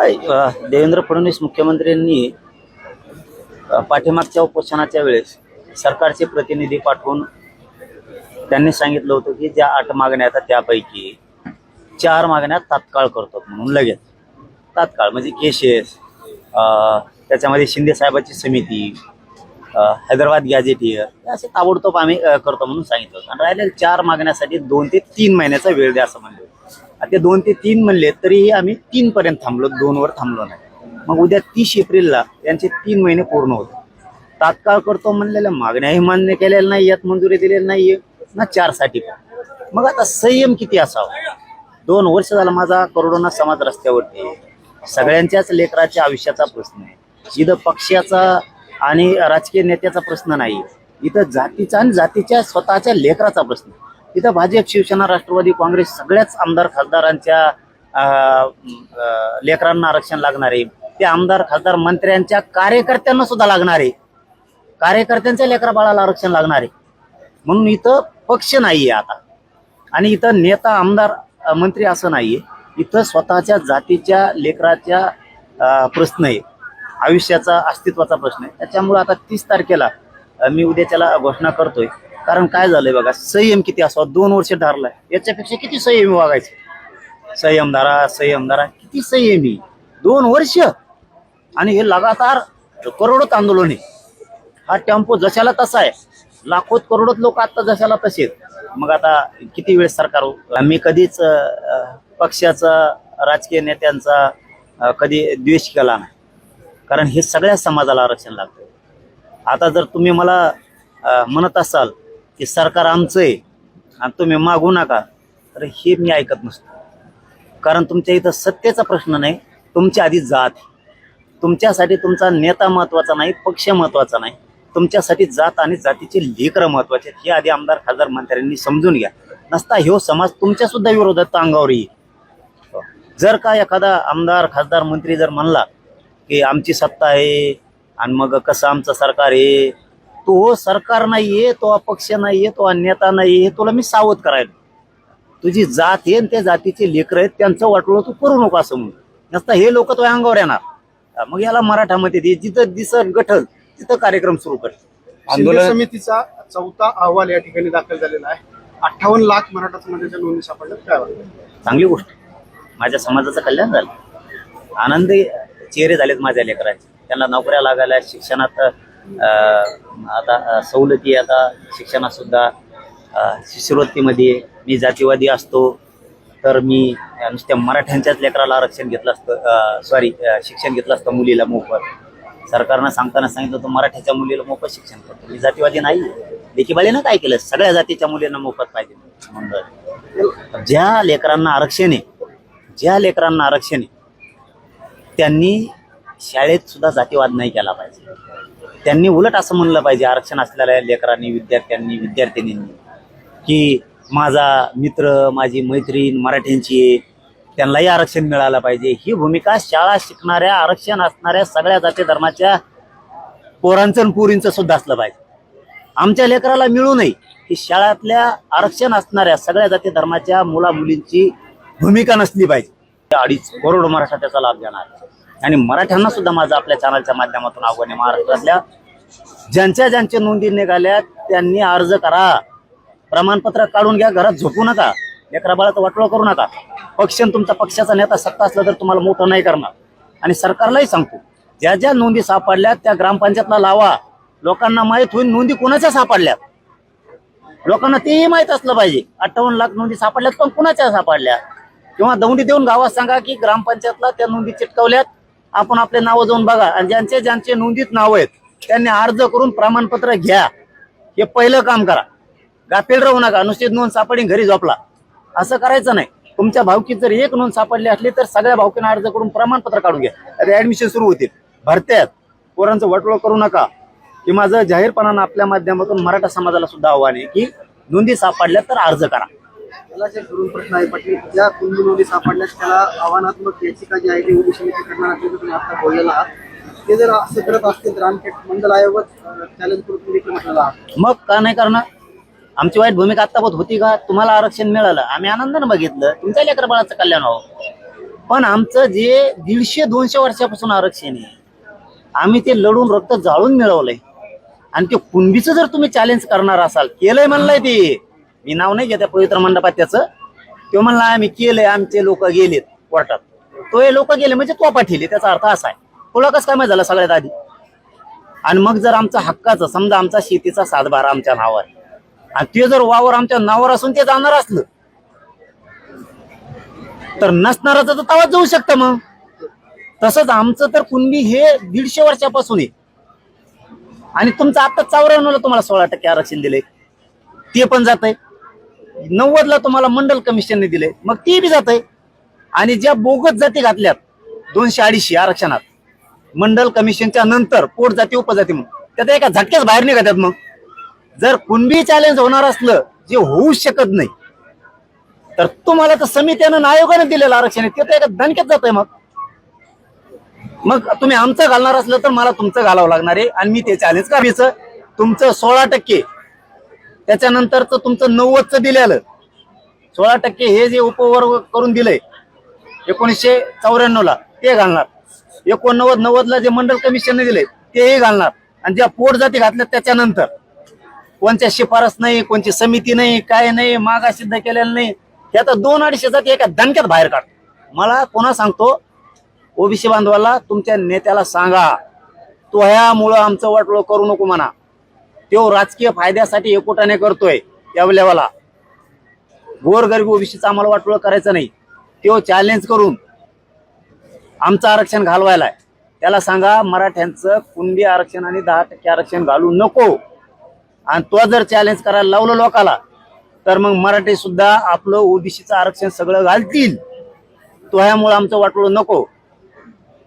देवेंद्र फडणवीस मुख्यमंत्र्यांनी पाठीमागच्या उपोषणाच्या वेळेस सरकारचे प्रतिनिधी पाठवून त्यांनी सांगितलं होतं की ज्या आठ मागण्या आहेत त्यापैकी चार मागण्या तात्काळ करतो म्हणून लगेच. तात्काळ म्हणजे केसेस त्याच्यामध्ये शिंदे साहेबाची समिती हैदराबाद गॅजेटियर असे ताबडतोब आम्ही करतो म्हणून सांगितलं होतं. आणि राहिले चार मागण्यासाठी दोन ते तीन महिन्याचा वेळ द्या असं म्हणलं ते दोन ते तीन म्हणले तरीही आम्ही तीन पर्यंत थांबलो दोनवर थांबलो नाही. मग उद्या तीस एप्रिलला यांचे तीन महिने पूर्ण होते तात्काळ करतो म्हणलेल्या मागण्याही मान्य केलेल्या नाही यात मंजुरी दिलेली नाहीये ना चारसाठी पण. मग आता संयम किती असावा? दोन वर्ष झाला माझा करोडोना समाज रस्त्यावरती आहे. सगळ्यांच्याच लेकराच्या आयुष्याचा प्रश्न आहे. इथं पक्षाचा आणि राजकीय नेत्याचा प्रश्न नाही इथं जातीचा आणि जातीच्या स्वतःच्या लेकराचा प्रश्न आहे. इथं भाजप शिवसेना राष्ट्रवादी काँग्रेस सगळ्याच आमदार खासदारांच्या अं, लेकरांना आरक्षण लागणार आहे. ते आमदार खासदार मंत्र्यांच्या कार्यकर्त्यांना सुद्धा लागणार आहे. कार्यकर्त्यांच्या लेकरा बाळाला आरक्षण लागणार आहे. म्हणून इथं पक्ष नाहीये आता. आणि इथं नेता आमदार मंत्री असं नाहीये. इथं स्वतःच्या जातीच्या लेकराच्या प्रश्न आहे. आयुष्याचा अस्तित्वाचा प्रश्न आहे. त्याच्यामुळे आता तीस तारखेला मी उद्याच्याला घोषणा करतोय. कारण काय झालंय बघा संयम किती असावा दोन वर्ष धरलाय. याच्यापेक्षा किती संयमी वागायचं? संयम धरा संयम धरा किती संयमी? दोन वर्ष. आणि हे लगातार करोडोत आंदोलन आहे. हा टेम्पो जशाला तसा आहे. लाखोत करोडोत लोक आता जशाला तसे आहेत. मग आता किती वेळ सरकार मी कधीच पक्षाचा राजकीय नेत्यांचा कधी द्वेष केला नाही. कारण हे सगळ्या समाजाला आरक्षण लागतं. आता जर तुम्ही मला म्हणत असाल की सरकार आमचं आहे आणि तुम्ही मागू नका तर हे मी ऐकत नसतो कारण तुमच्या इथं सत्तेचा प्रश्न नाही तुमच्या आधी जात आहे. तुमच्यासाठी तुमचा नेता महत्त्वाचा नाही पक्ष महत्त्वाचा नाही तुमच्यासाठी जात आणि जातीचे लेकरं महत्त्वाचे आहेत. हे आधी आमदार खासदार मंत्र्यांनी समजून घ्या नसता ह्यो समाज तुमच्यासुद्धा विरोधात अंगावर येईल जर का एखादा आमदार खासदार मंत्री जर म्हणला की आमची सत्ता आहे आणि मग कसं आमचं सरकार आहे तो सरकार नाहीये तो अपक्ष नाहीये तो नेता नाहीये तुला मी सावध करायला. तुझी जात आहे आणि त्या जातीचे लेकर आहेत त्यांचं वाटलं तू करू नको असं म्हणून. नसता हे लोक तो अंगावर येणार. मग याला मराठामध्ये दे जिथं दिसत गठल तिथं कार्यक्रम सुरू कर. आंदोलन समितीचा चौथा अहवाल या ठिकाणी दाखल झालेला आहे. अठ्ठावन्न लाख मराठा समाजाच्या नोंदी सापडल्यात काय वाटतं? चांगली गोष्ट. माझ्या समाजाचं कल्याण झालं. आनंदी चेहरे झालेत माझ्या लेकरांचे. त्यांना नोकऱ्या लागायला शिक्षणात आता सवलती आता शिक्षणात सुद्धा शिष्यवृत्तीमध्ये मी जातीवादी असतो तर मी नुसत्या मराठ्यांच्याच लेकराला आरक्षण घेतलं असतं सॉरी शिक्षण घेतलं असतं मुलीला मोफत. सरकारनं सांगताना सांगितलं तर मराठ्याच्या मुलीला मोफत शिक्षण करतो. मी जातीवादी नाही. लेखीबाळीनं काय केलं? सगळ्या जातीच्या मुलींना मोफत पाहिजे म्हणलं. ज्या लेकरांना आरक्षण आहे ज्या लेकरांना आरक्षण आहे त्यांनी शाळेत सुद्धा जातीवाद नाही केला पाहिजे. त्यांनी उलट असं म्हणलं पाहिजे आरक्षण असलेल्या लेकरांनी विद्यार्थ्यांनी विद्यार्थिनींनी की माझा मित्र माझी मैत्रीण मराठ्यांची त्यांनाही आरक्षण मिळालं पाहिजे. ही भूमिका शाळा शिकणाऱ्या आरक्षण असणाऱ्या सगळ्या जाती धर्माच्या पोरांचं आणि पोरींचं सुद्धा असलं पाहिजे. आमच्या लेकराला मिळू नये ही शाळातल्या आरक्षण असणाऱ्या सगळ्या जाती धर्माच्या मुला मुलींची भूमिका नसली पाहिजे. अडीच करोड मराठा त्याचा लाभ घेणार. आणि मराठ्यांना सुद्धा माझं आपल्या चॅनलच्या माध्यमातून आव्हाने महाराष्ट्रातल्या ज्यांच्या ज्यांच्या नोंदी निघाल्या त्यांनी अर्ज करा. प्रमाणपत्र काढून घ्या घरात झोपू नका. लेकरा बाळाचं वाटोळं करू नका. पक्ष तुमचा पक्षाचा नेता सत्ता असला तर तुम्हाला मोठं नाही करणार. आणि सरकारलाही सांगतो ज्या ज्या नोंदी सापडल्या त्या ग्रामपंचायतला लावा. लोकांना माहीत होईल नोंदी कोणाच्या सापडल्यात. लोकांना तेही माहीत असलं पाहिजे. अठ्ठावन्न लाख नोंदी सापडल्यात पण कुणाच्या सापडल्या? किंवा दौंडी देऊन गावात सांगा की ग्रामपंचायतला त्या नोंदी चिटकवल्यात. आपण आपले नावं जाऊन बघा. आणि ज्यांचे ज्यांचे नोंदीत नाव आहेत त्यांनी अर्ज करून प्रमाणपत्र घ्या. हे पहिलं काम करा. गाफील राहू नका. नुसती नोंद सापडी घरी झोपला. असं करायचं नाही. तुमच्या भावकीत जर एक नोंद सापडली असली तर सगळ्या भावकीनं अर्ज करून प्रमाणपत्र काढून घ्या. आता ऍडमिशन सुरू होतील. भरत्यात. पोरांचं वटवळ करू नका. की माझं जाहीरपणानं आपल्या माध्यमातून मराठा समाजाला सुद्धा आव्हान आहे की नोंदी सापडल्या तर अर्ज करा. मला जे धरून प्रश्न आहे पाटील ज्या कुंडी सापडल्यास त्याला आव्हानात्मक याचिका जी आहे ती ओबीसी समिती करणार असल्याचं तुम्ही आता बोललेला आहात. ते जर असं करत असतील तर आमच्या मंडल आयोगात चॅलेंज करून तुम्ही म्हटलेला आहात. मग का नाही करणार? आमची वाईट भूमिका आत्तापत होती का? तुम्हाला आरक्षण मिळालं. आम्ही आनंदानं बघितलं. तुमच्या लेकर बाळाचं कल्याण हो पण आमचं जे दीडशे दोनशे वर्षापासून आरक्षण आहे आम्ही ते लढून रक्त जाळून मिळवलंय. आणि ते कुणबीचं जर तुम्ही चॅलेंज करणार असाल केलंय म्हणलंय ते. मी नाव नाही घेत्या पवित्र मंडपात त्याचं. तो म्हणला आम्ही केलंय आमचे लोक गेलेत कोर्टात. तो हे लोक गेले म्हणजे तो पाठीले त्याचा अर्थ असा आहे. तुला कसं काय माहिती झालं सगळ्यात आधी? आणि मग जर आमचा हक्काचं समजा आमचा शेतीचा सातबार आमच्या नावावर आणि ते जर वावर आमच्या नावावर असून ते जाणार असलं तर नसणाराचं तर तवाच जाऊ शकतं मग. तसंच आमचं तर कुणबी हे दीडशे वर्षापासून आहे. आणि तुमचं आता चौऱ्याण्णवला तुम्हाला सोळा टक्के आरक्षण दिले ते पण जात आहे नव्वदला तुम्हाला मंडल कमिशनने दिले मग ते बी जात आहे आणि ज्या बोगत जाती घातल्यात दोनशे अडीचशे आरक्षणात मंडल कमिशनच्या नंतर पोट जाती उपजाती म्हणून त्यात एका झटक्याच बाहेर निघतात मग. जर कुणबी चॅलेंज होणार असलं जे होऊ शकत नाही तर तुम्हाला तर समित्यानं आयोगाने दिलेलं आरक्षण आहे ते तर एका दणक्यात जात आहे मग. मग तुम्ही आमचं घालणार असलं तर मला तुमचं घालावं लागणार आहे. आणि मी ते चॅलेंज करायचं तुमचं सोळा टक्के त्याच्यानंतरच तुमचं नव्वदचं दिलेलं. सोळा टक्के हे जे उपवर्ग करून दिलंय एकोणीसशे चौऱ्याण्णव ला ते घालणार. एकोणनव्वद नव्वदला जे मंडल कमिशनने दिले तेही घालणार. आणि ज्या पोट जाती घातल्या त्याच्यानंतर कोणत्या शिफारस नाही कोणची समिती नाही काय नाही मागा सिद्ध केलेलं नाही हे आता दोन अडीचशे जाती एका दणक्यात बाहेर काढ. मला पुन्हा सांगतो ओबीसी बांधवाला तुमच्या नेत्याला सांगा. तो ह्यामुळं आमचं वाटोळं करू नको म्हणा. तो राजकीय फायद्यासाठी एकोटाने करतोय त्या गोरगरीब ओबीसीचं आम्हाला वाटोळ करायचं नाही. तो चॅलेंज करून आमचं आरक्षण घालवायला त्याला सांगा मराठ्यांचं कुणबी आरक्षण आणि दहा टक्के आरक्षण घालू नको. आणि तो जर चॅलेंज करायला लावलं लोकाला तर मग मराठी सुद्धा आपलं ओबीसीचं आरक्षण सगळं घालतील. तो ह्यामुळे आमचं वाटोळं नको.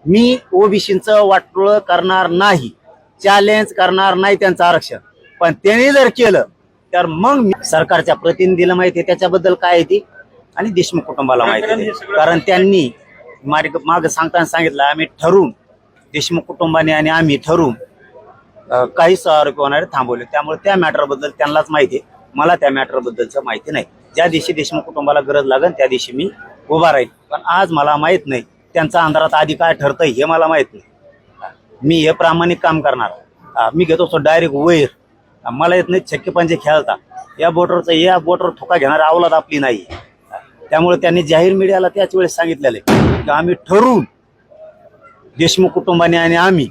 मी ओबीसीचं वाटोळं करणार नाही. चॅलेंज करणार नाही त्यांचं आरक्षण. पण त्यांनी जर केलं तर मग सरकारच्या प्रतिनिधीला माहिती आहे त्याच्याबद्दल काय आहे ती? आणि देशमुख कुटुंबाला माहिती आहे कारण त्यांनी मार्ग माग सांगताना सांगितलं आम्ही ठरून देशमुख कुटुंबाने आणि आम्ही ठरवून काही आरोपी होणारे थांबवले. त्यामुळे त्या मॅटरबद्दल त्यांनाच माहिती आहे. मला त्या मॅटरबद्दलचं माहिती नाही. ज्या दिवशी देशमुख कुटुंबाला गरज लागेल त्या दिवशी मी उभा राहील. पण आज मला माहीत नाही त्यांचा अंधारात आधी काय ठरतंय हे मला माहीत नाही. मी हे प्रामाणिक काम करणार. मी घेतो तो डायरेक्ट वैर. मला येत नाही छक्के पंचे खेळता या बोटरचा या बोटवर ठोका घेणारी अवलाद आपली नाही. त्यामुळे त्यांनी जाहीर मीडियाला त्याच वेळेस सांगितलेलं आहे की आम्ही ठरवून देशमुख कुटुंबाने आणि आम्ही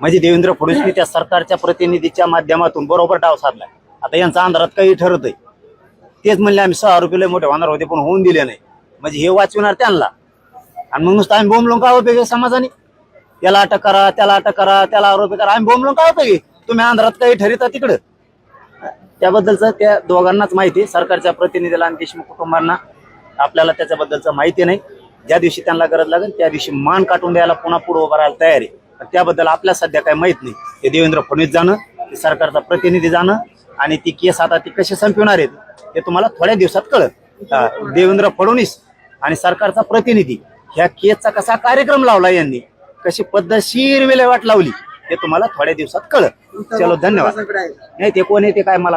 म्हणजे देवेंद्र फडणवीस त्या सरकारच्या प्रतिनिधीच्या माध्यमातून बरोबर डाव साधला आता यांचा अंधारात काही ठरत आहे. तेच म्हणले आम्ही सहा रुपये मोठे होणार होते पण होऊन दिले नाही. म्हणजे हे वाचविणार त्यांना. आणि मग नुसतं आम्ही बोंबलो का उपयोग समाजाने? त्याला अटक करा त्याला अटक करा त्याला आरोपी करा आम्ही बोंबलो का उपयोग तुम्ही अंधारात काही ठरिता तिकडं? त्याबद्दलचं त्या दोघांनाच माहिती. आहे सरकारच्या प्रतिनिधीला आणि देशमुख कुटुंबांना आपल्याला त्याच्याबद्दलचं माहिती नाही. ज्या दिवशी त्यांना गरज लागेल त्या दिवशी मान काटून द्यायला पुन्हा पुढे उभं राहायला तयार आहे. त्याबद्दल आपल्या सध्या काही माहीत नाही. ते देवेंद्र फडणवीस जाणं ते सरकारचा प्रतिनिधी जाणं आणि ती केस आता ती कशी संपवणार आहेत ते तुम्हाला थोड्या दिवसात कळत देवेंद्र फडणवीस आणि सरकारचा प्रतिनिधी ह्या केसचा कसा कार्यक्रम लावला यांनी? कशी पद्धतशीर विल्हेवाट लावली? ते तुम्हाला थोड्या दिवसात कळत चलो धन्यवाद. नाही ते कोण आहे ते काय मला